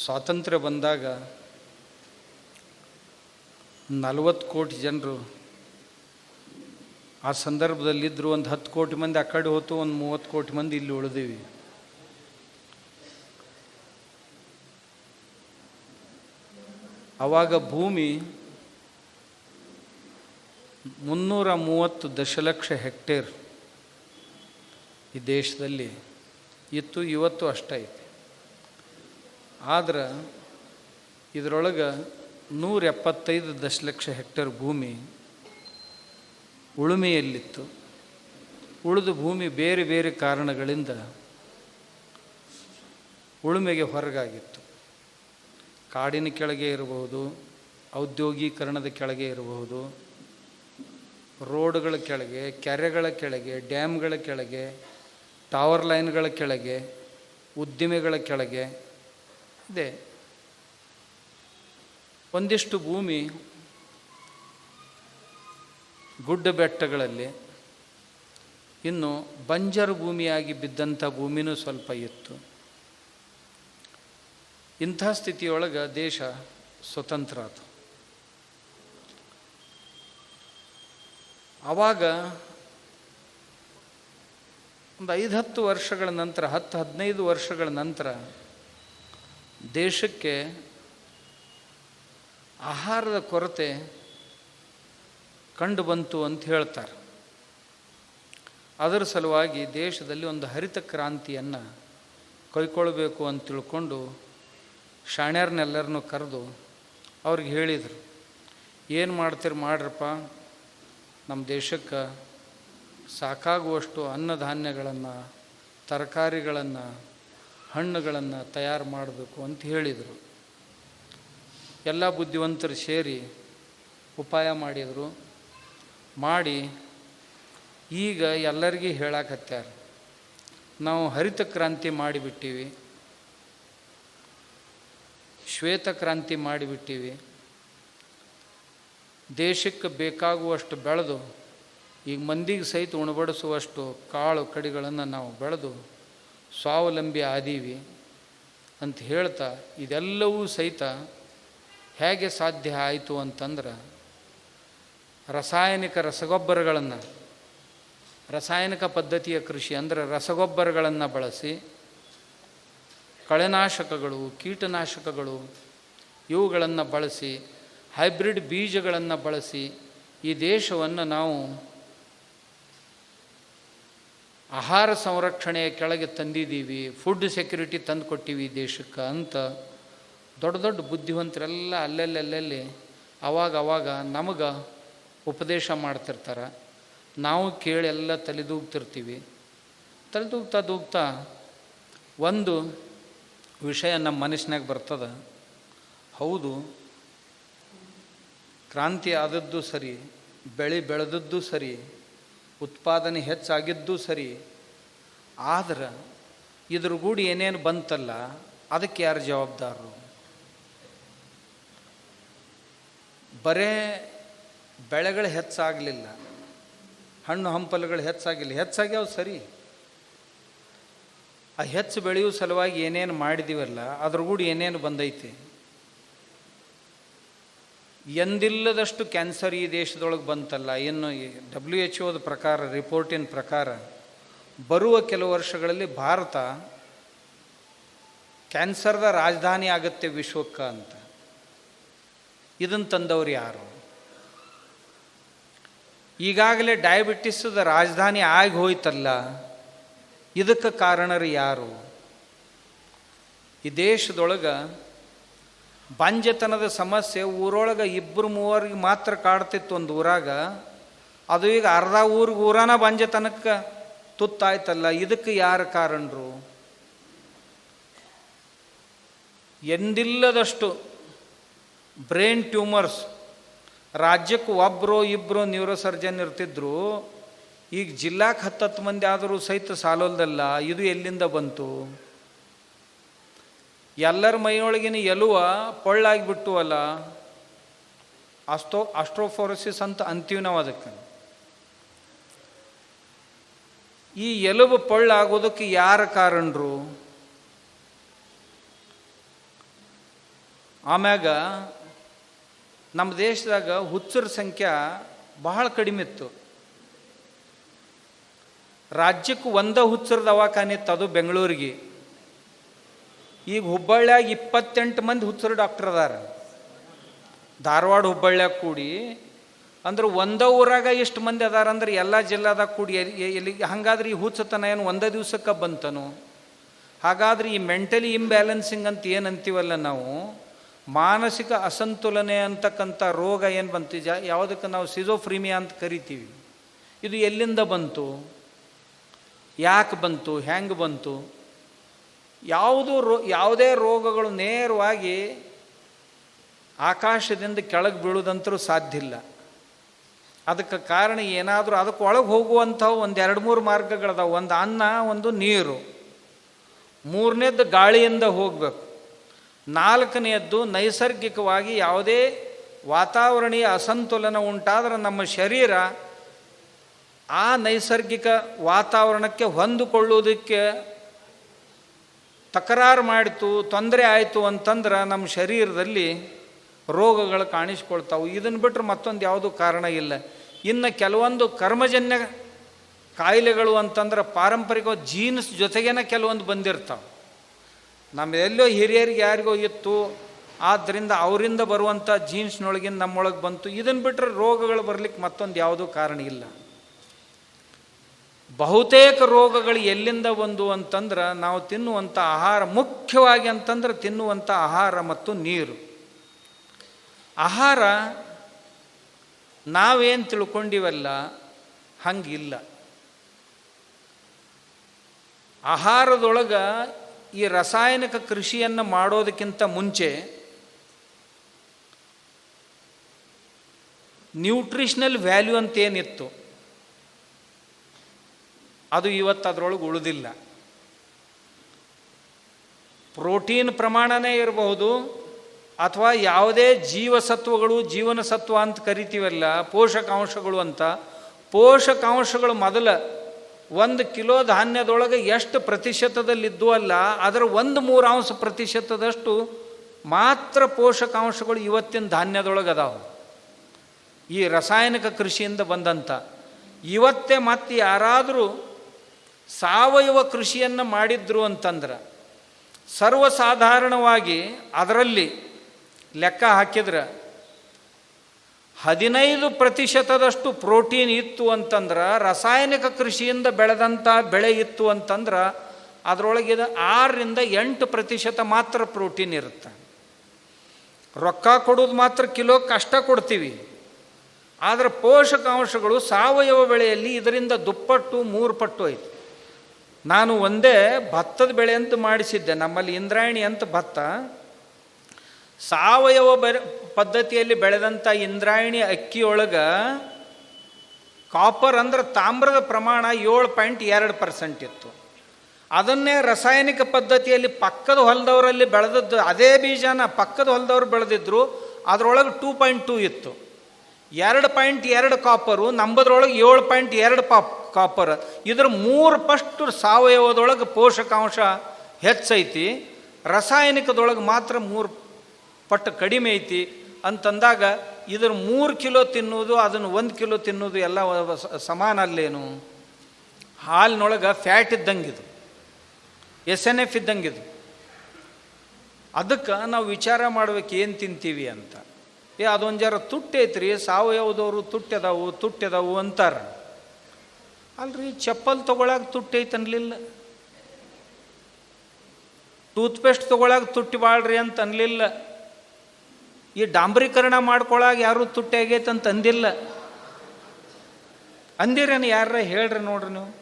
ಸ್ವಾತಂತ್ರ್ಯ ಬಂದಾಗ ನಲವತ್ತು ಕೋಟಿ ಜನರು ಆ ಸಂದರ್ಭದಲ್ಲಿದ್ದರು ಒಂದು ಹತ್ತು ಕೋಟಿ ಮಂದಿ ಆ ಕಡೆ ಹೋತು, ಒಂದು ಮೂವತ್ತು ಕೋಟಿ ಮಂದಿ ಇಲ್ಲಿ ಉಳಿದೀವಿ. ಆವಾಗ ಭೂಮಿ ಮುನ್ನೂರ ಮೂವತ್ತು ದಶಲಕ್ಷ ಹೆಕ್ಟೇರ್ ಈ ದೇಶದಲ್ಲಿ ಇತ್ತು, ಇವತ್ತು ಅಷ್ಟೈತಿ ಆದ್ರೆ ಇದರೊಳಗೆ ನೂರ ಎಪ್ಪತ್ತೈದು ದಶಲಕ್ಷ ಹೆಕ್ಟೇರ್ ಭೂಮಿ ಉಳುಮೆಯಲ್ಲಿತ್ತು. ಉಳಿದ ಭೂಮಿ ಬೇರೆ ಬೇರೆ ಕಾರಣಗಳಿಂದ ಉಳುಮೆಗೆ ಹೊರಗಾಗಿತ್ತು. ಕಾಡಿನ ಕೆಳಗೆ ಇರಬಹುದು, ಔದ್ಯೋಗೀಕರಣದ ಕೆಳಗೆ ಇರಬಹುದು, ರೋಡ್ಗಳ ಕೆಳಗೆ, ಕೆರೆಗಳ ಕೆಳಗೆ, ಡ್ಯಾಮ್ಗಳ ಕೆಳಗೆ, ಟವರ್ ಲೈನ್ಗಳ ಕೆಳಗೆ, ಉದ್ದಿಮೆಗಳ ಕೆಳಗೆ ಇದೆ. ಒಂದಿಷ್ಟು ಭೂಮಿ ಗುಡ್ಡ ಬೆಟ್ಟಗಳಲ್ಲಿ, ಇನ್ನು ಬಂಜರು ಭೂಮಿಯಾಗಿ ಬಿದ್ದಂಥ ಭೂಮಿನೂ ಸ್ವಲ್ಪ ಇತ್ತು. ಇಂಥ ಸ್ಥಿತಿಯೊಳಗೆ ದೇಶ ಸ್ವತಂತ್ರ ಆತು. ಆವಾಗ ಒಂದು ಐದು ಹತ್ತು ವರ್ಷಗಳ ನಂತರ, ಹತ್ತು ಹದಿನೈದು ವರ್ಷಗಳ ನಂತರ ದೇಶಕ್ಕೆ ಆಹಾರದ ಕೊರತೆ ಕಂಡು ಬಂತು ಅಂತ ಹೇಳ್ತಾರೆ. ಅದರ ಸಲುವಾಗಿ ದೇಶದಲ್ಲಿ ಒಂದು ಹರಿತ ಕ್ರಾಂತಿಯನ್ನು ಕೈಕೊಳ್ಳಬೇಕು ಅಂತ ತಿಳ್ಕೊಂಡು ಶಾಣ್ಯರನ್ನೆಲ್ಲರನ್ನೂ ಕರೆದು ಅವ್ರಿಗೆ ಹೇಳಿದರು, ಏನು ಮಾಡ್ತೀರಿ, ಮಾಡ್ರಪ್ಪ. ನಮ್ಮ ದೇಶಕ್ಕೆ ಸಾಕಾಗುವಷ್ಟು ಅನ್ನಧಾನ್ಯಗಳನ್ನು, ತರಕಾರಿಗಳನ್ನು ಹಣ್ಣುಗಳನ್ನು ತಯಾರು ಮಾಡಬೇಕು ಅಂತ ಹೇಳಿದರು. ಎಲ್ಲ ಬುದ್ಧಿವಂತರು ಸೇರಿ ಉಪಾಯ ಮಾಡಿದರು. ಮಾಡಿ ಈಗ ಎಲ್ಲರಿಗೂ ಹೇಳಕತ್ಯಾರ, ನಾವು ಹರಿತ ಕ್ರಾಂತಿ ಮಾಡಿಬಿಟ್ಟಿವಿ, ಶ್ವೇತ ಕ್ರಾಂತಿ ಮಾಡಿಬಿಟ್ಟಿವಿ, ದೇಶಕ್ಕೆ ಬೇಕಾಗುವಷ್ಟು ಬೆಳೆದು, ಈಗ ಮಂದಿಗೆ ಸಹಿತ ಉಣಬಡಿಸುವಷ್ಟು ಕಾಳು ಕಡಿಗಳನ್ನು ನಾವು ಬೆಳೆದು ಸ್ವಾವಲಂಬಿ ಆದೀವಿ ಅಂತ ಹೇಳ್ತಾ ಇದೆಲ್ಲವೂ ಸಹಿತ ಹೇಗೆ ಸಾಧ್ಯ ಆಯಿತು ಅಂತಂದ್ರೆ ರಾಸಾಯನಿಕ ರಸಗೊಬ್ಬರಗಳನ್ನು, ರಾಸಾಯನಿಕ ಪದ್ಧತಿಯ ಕೃಷಿ ಅಂದರೆ ರಸಗೊಬ್ಬರಗಳನ್ನು ಬಳಸಿ ಕಳೆನಾಶಕಗಳು, ಕೀಟನಾಶಕಗಳು ಇವುಗಳನ್ನು ಬಳಸಿ, ಹೈಬ್ರಿಡ್ ಬೀಜಗಳನ್ನು ಬಳಸಿ ಈ ದೇಶವನ್ನು ನಾವು ಆಹಾರ ಸಂರಕ್ಷಣೆಯ ಕೆಳಗೆ ತಂದಿದ್ದೀವಿ ಫುಡ್ ಸೆಕ್ಯುರಿಟಿ ತಂದು ಕೊಟ್ಟಿವಿ ದೇಶಕ್ಕೆ ಅಂತ ದೊಡ್ಡ ದೊಡ್ಡ ಬುದ್ಧಿವಂತರೆಲ್ಲ ಅಲ್ಲೆಲ್ಲೆಲ್ಲೆಲ್ಲಿ ಅವಾಗ ಅವಾಗ ನಮಗೆ ಉಪದೇಶ ಮಾಡ್ತಿರ್ತಾರೆ. ನಾವು ಕೇಳಿ ಎಲ್ಲ ತಲೆದೂಗ್ತಿರ್ತೀವಿ. ತಲೆದೂಗ್ತಾ ದೂಗ್ತಾ ಒಂದು ವಿಷಯ ನಮ್ಮ ಮನಸ್ಸಿನಾಗ ಬರ್ತದೆ. ಹೌದು, ಕ್ರಾಂತಿ ಆದದ್ದು ಸರಿ, ಬೆಳೆ ಬೆಳೆದದ್ದು ಸರಿ ಉತ್ಪಾದನೆ ಹೆಚ್ಚಾಗಿದ್ದು ಸರಿ, ಆದ್ರೆ ಇದ್ರ ಗೂಡಿ ಏನೇನು ಬಂತಲ್ಲ, ಅದಕ್ಕೆ ಯಾರು ಜವಾಬ್ದಾರರು? ಬರೇ ಬೆಳೆಗಳು ಹೆಚ್ಚಾಗಲಿಲ್ಲ, ಹಣ್ಣು ಹಂಪಲುಗಳು ಹೆಚ್ಚಾಗಿಲ್ಲ ಹೆಚ್ಚಾಗ್ಯಾವ ಸರಿ. ಆ ಹೆಚ್ಚು ಬೆಳೆಯುವ ಸಲುವಾಗಿ ಏನೇನು ಮಾಡಿದೀವಲ್ಲ, ಅದ್ರ ಗೂಡಿ ಏನೇನು ಬಂದೈತಿ? ಎಂದಿಲ್ಲದಷ್ಟು ಕ್ಯಾನ್ಸರ್ ಈ ದೇಶದೊಳಗೆ ಬಂತಲ್ಲ. ಏನು ಡಬ್ಲ್ಯೂ ಎಚ್ ಒದ ಪ್ರಕಾರ, ರಿಪೋರ್ಟಿನ ಪ್ರಕಾರ, ಬರುವ ಕೆಲವು ವರ್ಷಗಳಲ್ಲಿ ಭಾರತ ಕ್ಯಾನ್ಸರ್ದ ರಾಜಧಾನಿ ಆಗುತ್ತೆ ವಿಶ್ವಕ್ಕೆ ಅಂತ. ಇದನ್ನು ತಂದವರು ಯಾರು? ಈಗಾಗಲೇ ಡಯಾಬಿಟಿಸದ ರಾಜಧಾನಿ ಆಗಿ ಹೋಯ್ತಲ್ಲ. ಇದಕ್ಕೆ ಕಾರಣರು ಯಾರು? ಈ ದೇಶದೊಳಗೆ ಬಾಂಜತನದ ಸಮಸ್ಯೆ ಊರೊಳಗೆ ಇಬ್ಬರು ಮೂವರಿಗೆ ಮಾತ್ರ ಕಾಡ್ತಿತ್ತು ಒಂದು ಊರಾಗ. ಅದು ಈಗ ಅರ್ಧ ಊರಿಗೆ ಊರಾನ ಬಂಜೆತನಕ್ಕೆ ತುತ್ತಾಯ್ತಲ್ಲ, ಇದಕ್ಕೆ ಯಾರು ಕಾರಣರು? ಎಂದಿಲ್ಲದಷ್ಟು ಬ್ರೈನ್ ಟ್ಯೂಮರ್ಸ್. ರಾಜ್ಯಕ್ಕೆ ಒಬ್ಬರು ಇಬ್ಬರು ನ್ಯೂರೋ ಸರ್ಜನ್ ಇರ್ತಿದ್ರು. ಈಗ ಜಿಲ್ಲಾಕ್ಕೆ ಹತ್ತತ್ತು ಮಂದಿ ಆದರೂ ಸಹಿತ ಸಾಲೋಲ್ದಲ್ಲ, ಇದು ಎಲ್ಲಿಂದ ಬಂತು? ಎಲ್ಲರ ಮೈಯೊಳಗಿನ ಎಲುವ ಪೊಳ್ಳಾಗಿಬಿಟ್ಟು ಅಲ್ಲ ಅಸ್ಟೋ ಅಸ್ಟ್ರೋಫೋರಸಿಸ್ ಅಂತ ಅಂತೀವಿ ನಾವು ಅದಕ್ಕೆ. ಈ ಎಲುಬು ಪೊಳ್ಳಾಗೋದಕ್ಕೆ ಯಾರ ಕಾರಣರು? ಆಮ್ಯಾಗ ನಮ್ಮ ದೇಶದಾಗ ಹುಚ್ಚರ ಸಂಖ್ಯೆ ಬಹಳ ಕಡಿಮೆ ಇತ್ತು. ರಾಜ್ಯಕ್ಕೆ ಒಂದ ಹುಚ್ಚರ ದವಾಖಾನೆ ಇತ್ತು, ಅದು ಬೆಂಗಳೂರಿಗೆ. ಈಗ ಹುಬ್ಬಳ್ಳಿಯಾಗ ಇಪ್ಪತ್ತೆಂಟು ಮಂದಿ ಹುಚ್ಚರು ಡಾಕ್ಟರ್ ಅದಾರ. ಧಾರವಾಡ, ಹುಬ್ಬಳ್ಳಿಯಾಗ ಕೂಡಿ, ಅಂದ್ರೆ ಒಂದ ಊರಾಗ ಎಷ್ಟು ಮಂದಿ ಅದಾರ ಅಂದ್ರೆ ಎಲ್ಲ ಜಿಲ್ಲಾದಾಗ ಕೂಡಿ ಎಲ್ಲಿ ಹಂಗಾದ್ರೆ ಈ ಹುಚ್ಚತನ ಏನು ಒಂದೇ ದಿವಸಕ್ಕೆ ಬಂತನು. ಹಾಗಾದ್ರೆ ಈ ಮೆಂಟಲಿ ಇಂಬ್ಯಾಲೆನ್ಸಿಂಗ್ ಅಂತ ಏನು ಅಂತೀವಲ್ಲ ನಾವು, ಮಾನಸಿಕ ಅಸಂತುಲನೆ ಅಂತಕ್ಕಂಥ ರೋಗ ಏನು ಬಂತು? ಜ, ಯಾವುದಕ್ಕೆ ನಾವು ಸಿಜೋಫ್ರೀಮಿಯಾ ಅಂತ ಕರಿತೀವಿ. ಇದು ಎಲ್ಲಿಂದ ಬಂತು? ಯಾಕೆ ಬಂತು? ಹೆಂಗೆ ಬಂತು? ಯಾವುದು ರೋ ಯಾವುದೇ ರೋಗಗಳು ನೇರವಾಗಿ ಆಕಾಶದಿಂದ ಕೆಳಗೆ ಬೀಳುವುದಂತರೂ ಸಾಧ್ಯ ಇಲ್ಲ. ಅದಕ್ಕೆ ಕಾರಣ ಏನಾದರೂ ಅದಕ್ಕೆ ಒಳಗೆ ಹೋಗುವಂಥವು ಒಂದು ಎರಡು ಮೂರು ಮಾರ್ಗಗಳದಾವೆ. ಒಂದು ಅನ್ನ, ಒಂದು ನೀರು. ಮೂರನೇದ್ದು ಗಾಳಿಯಿಂದ ಹೋಗಬೇಕು. ನಾಲ್ಕನೆಯದ್ದು ನೈಸರ್ಗಿಕವಾಗಿ ಯಾವುದೇ ವಾತಾವರಣೀಯ ಅಸಂತುಲನ ಉಂಟಾದರೆ ನಮ್ಮ ಶರೀರ ಆ ನೈಸರ್ಗಿಕ ವಾತಾವರಣಕ್ಕೆ ಹೊಂದಿಕೊಳ್ಳುವುದಕ್ಕೆ ತಕರಾರು ಮಾಡಿತು, ತೊಂದರೆ ಆಯಿತು ಅಂತಂದ್ರೆ ನಮ್ಮ ಶರೀರದಲ್ಲಿ ರೋಗಗಳು ಕಾಣಿಸ್ಕೊಳ್ತಾವೆ. ಇದನ್ನು ಬಿಟ್ಟರೆ ಮತ್ತೊಂದು ಯಾವುದೂ ಕಾರಣ ಇಲ್ಲ. ಇನ್ನು ಕೆಲವೊಂದು ಕರ್ಮಜನ್ಯ ಕಾಯಿಲೆಗಳು ಅಂತಂದ್ರೆ ಪಾರಂಪರಿಕ ಜೀನ್ಸ್ ಜೊತೆಗೇನೆ ಕೆಲವೊಂದು ಬಂದಿರ್ತಾವೆ. ನಮ್ಮ ಎಲ್ಲೋ ಹಿರಿಯರಿಗೆ ಯಾರಿಗೋ ಇತ್ತು. ಆದ್ದರಿಂದ ಅವರಿಂದ ಬರುವಂಥ ಜೀನ್ಸ್ನೊಳಗಿನ ನಮ್ಮೊಳಗೆ ಬಂತು. ಇದನ್ನು ಬಿಟ್ಟರೆ ರೋಗಗಳು ಬರಲಿಕ್ಕೆ ಮತ್ತೊಂದು ಯಾವುದೂ ಕಾರಣ ಇಲ್ಲ. ಬಹುತೇಕ ರೋಗಗಳು ಎಲ್ಲಿಂದ ಬಂದು ಅಂತಂದ್ರೆ ನಾವು ತಿನ್ನುವಂಥ ಆಹಾರ ಮುಖ್ಯವಾಗಿ ಅಂತಂದ್ರೆ ತಿನ್ನುವಂಥ ಆಹಾರ ಮತ್ತು ನೀರು. ಆಹಾರ ನಾವೇನು ತಿಳ್ಕೊಂಡಿವಲ್ಲ, ಹಂಗಿಲ್ಲ. ಆಹಾರದೊಳಗೆ ಈ ರಾಸಾಯನಿಕ ಕೃಷಿಯನ್ನು ಮಾಡೋದಕ್ಕಿಂತ ಮುಂಚೆ ನ್ಯೂಟ್ರಿಷನಲ್ ವ್ಯಾಲ್ಯೂ ಅಂತ ಏನಿತ್ತು ಅದು ಇವತ್ತು ಅದರೊಳಗೆ ಉಳಿದಿಲ್ಲ. ಪ್ರೋಟೀನ್ ಪ್ರಮಾಣನೇ ಇರಬಹುದು, ಅಥವಾ ಯಾವುದೇ ಜೀವಸತ್ವಗಳು ಜೀವನ ಸತ್ವ ಅಂತ ಕರಿತೀವಲ್ಲ, ಪೋಷಕಾಂಶಗಳು ಅಂತ, ಪೋಷಕಾಂಶಗಳು ಮೊದಲ ಒಂದು ಕಿಲೋ ಧಾನ್ಯದೊಳಗೆ ಎಷ್ಟು ಪ್ರತಿಶತದಲ್ಲಿದ್ದು ಅಲ್ಲ, ಅದರ ಒಂದು ಮೂರು ಅಂಶ ಪ್ರತಿಶತದಷ್ಟು ಮಾತ್ರ ಪೋಷಕಾಂಶಗಳು ಇವತ್ತಿನ ಧಾನ್ಯದೊಳಗೆ ಅದಾವೆ. ಈ ರಾಸಾಯನಿಕ ಕೃಷಿಯಿಂದ ಬಂದಂಥ ಇವತ್ತೇ ಮತ್ತೆ ಯಾರಾದರೂ ಸಾವಯವ ಕೃಷಿಯನ್ನು ಮಾಡಿದ್ರು ಅಂತಂದ್ರೆ ಸರ್ವಸಾಧಾರಣವಾಗಿ ಅದರಲ್ಲಿ ಲೆಕ್ಕ ಹಾಕಿದ್ರೆ ಹದಿನೈದು ಪ್ರತಿಶತದಷ್ಟು ಪ್ರೋಟೀನ್ ಇತ್ತು ಅಂತಂದ್ರೆ ರಾಸಾಯನಿಕ ಕೃಷಿಯಿಂದ ಬೆಳೆದಂಥ ಬೆಳೆ ಇತ್ತು ಅಂತಂದ್ರೆ ಅದರೊಳಗಿದ ಆರರಿಂದ ಎಂಟು ಪ್ರತಿಶತ ಮಾತ್ರ ಪ್ರೋಟೀನ್ ಇರುತ್ತೆ. ರೊಕ್ಕ ಕೊಡೋದು ಮಾತ್ರ ಕಿಲೋ ಕಷ್ಟ ಕೊಡ್ತೀವಿ. ಆದರೆ ಪೋಷಕಾಂಶಗಳು ಸಾವಯವ ಬೆಳೆಯಲ್ಲಿ ಇದರಿಂದ ದುಪ್ಪಟ್ಟು ಮೂರು ಪಟ್ಟು ಐತಿ. ನಾನು ಒಂದೇ ಭತ್ತದ ಬೆಳೆ ಅಂತ ಮಾಡಿಸಿದ್ದೆ. ನಮ್ಮಲ್ಲಿ ಇಂದ್ರಾಯಣಿ ಅಂತ ಭತ್ತ. ಸಾವಯವ ಬೆರೆ, ಪದ್ಧತಿಯಲ್ಲಿ ಬೆಳೆದಂಥ ಇಂದ್ರಾಯಣಿ ಅಕ್ಕಿಯೊಳಗೆ ಕಾಪರ್ ಅಂದ್ರೆ ತಾಮ್ರದ ಪ್ರಮಾಣ ಏಳು ಪಾಯಿಂಟ್ ಎರಡು ಪರ್ಸೆಂಟ್ ಇತ್ತು. ಅದನ್ನೇ ರಾಸಾಯನಿಕ ಪದ್ಧತಿಯಲ್ಲಿ ಪಕ್ಕದ ಹೊಲದವರಲ್ಲಿ ಬೆಳೆದದ್ದು, ಅದೇ ಬೀಜನ ಪಕ್ಕದ ಹೊಲದವ್ರು ಬೆಳೆದಿದ್ರು, ಅದರೊಳಗೆ ಟೂ ಪಾಯಿಂಟ್ ಟೂ ಇತ್ತು. ಎರಡು ಪಾಯಿಂಟ್ ಎರಡು ಕಾಪರು ನಂಬದ್ರೊಳಗೆ ಏಳು ಪಾಯಿಂಟ್ ಎರಡು ಪಾಪ್ ಕಾಪರ್ ಇದ್ರ ಮೂರು ಪಷ್ಟು ಸಾವಯವದೊಳಗೆ ಪೋಷಕಾಂಶ ಹೆಚ್ಚೈತಿ. ರಾಸಾಯನಿಕದೊಳಗೆ ಮಾತ್ರ ಮೂರು ಪಟ್ಟು ಕಡಿಮೆ ಐತಿ ಅಂತಂದಾಗ ಇದ್ರ ಮೂರು ಕಿಲೋ ತಿನ್ನೋದು, ಅದನ್ನು ಒಂದು ಕಿಲೋ ತಿನ್ನೋದು ಎಲ್ಲ ಸಮಾನ ಅಲ್ಲೇನು? ಹಾಲಿನೊಳಗೆ ಫ್ಯಾಟ್ ಇದ್ದಂಗಿದು ಎಸ್ ಎನ್ ಎಫ್ ಇದ್ದಂಗಿದು ಅದಕ್ಕೆ ನಾವು ವಿಚಾರ ಮಾಡ್ಬೇಕು ಏನು ತಿಂತೀವಿ ಅಂತ. ಏ, ಅದೊಂದು ಜರ ತುಟ್ಟೈತ್ರಿ, ಸಾವಯವದವರು ತುಟ್ಟೆದಾವು, ತುಟ್ಟದವು ಅಂತಾರ. ಅಲ್ರಿ, ಚಪ್ಪಲ್ ತೊಗೊಳಾಗ ತುಟ್ಟಿ ಅನ್ಲಿಲ್ಲ. ಟೂತ್ಪೇಸ್ಟ್ ತೊಗೊಳಾಗ ತುಟ್ಟಿ ಬಾಳ್ರಿ ಅಂತ ಅನ್ಲಿಲ್ಲ. ಈ ಡಾಂಬರೀಕರಣ ಮಾಡ್ಕೊಳಾಗ ಯಾರು ತುಟ್ಟಿ ಆಗೈತೆ ಅಂತ ಅಂದಿಲ್ಲ. ಅಂದಿರೇನು ಯಾರ ಹೇಳ್ರಿ ನೋಡ್ರಿ ನೀವು?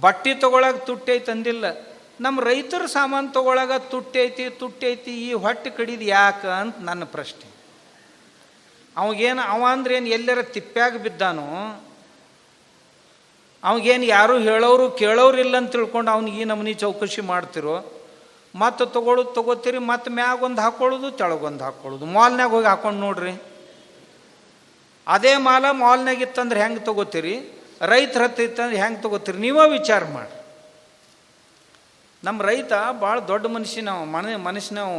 ಬಟ್ಟೆ ತೊಗೊಳಾಗ ತುಟ್ಟಿ ಐತೆ ಅಂದಿಲ್ಲ. ನಮ್ಮ ರೈತರ ಸಾಮಾನು ತೊಗೊಳಾಗ ತುಟ್ಟಿ ಐತಿ ತುಟ್ಟಿ ಐತಿ, ಈ ಹೊಟ್ಟೆ ಕಡಿದು ಯಾಕೆ ಅಂತ ನನ್ನ ಪ್ರಶ್ನೆ. ಅವಾಗೇನು, ಅವ ಅಂದ್ರೆ ಏನು ಎಲ್ಲರ ತಿಪ್ಪ್ಯಾಗ ಬಿದ್ದಾನೋ ಅವಾಗೇನು ಯಾರು ಹೇಳೋರು ಕೇಳೋರು ಇಲ್ಲ ಅಂತ ತಿಳ್ಕೊಂಡು ಅವ್ನಿಗೆ ಈ ನಮೂನಿ ಚೌಕಶಿ ಮಾಡ್ತಿರೋ, ಮತ್ತು ತೊಗೊಳೋದು ತೊಗೋತೀರಿ, ಮತ್ತು ಮ್ಯಾಗೊಂದು ಹಾಕ್ಕೊಳ್ಳೋದು ತೆಳಗೊಂದು ಹಾಕ್ಕೊಳ್ಳೋದು ಮಾಲ್ನಾಗ ಹೋಗಿ ಹಾಕೊಂಡು ನೋಡ್ರಿ. ಅದೇ ಮಾಲ ಮಾಲ್ನಾಗ ಇತ್ತಂದ್ರೆ ಹೆಂಗೆ ತೊಗೋತೀರಿ? ರೈತರ ಹತ್ರ ಇತ್ತಂದ್ರೆ ಹೆಂಗೆ ತೊಗೋತೀರಿ? ನೀವೇ ವಿಚಾರ ಮಾಡಿ ನಮ್ಮ ರೈತ ಭಾಳ ದೊಡ್ಡ ಮನುಷ್ಯನವ ಮನ ಮನುಷ್ಯನವ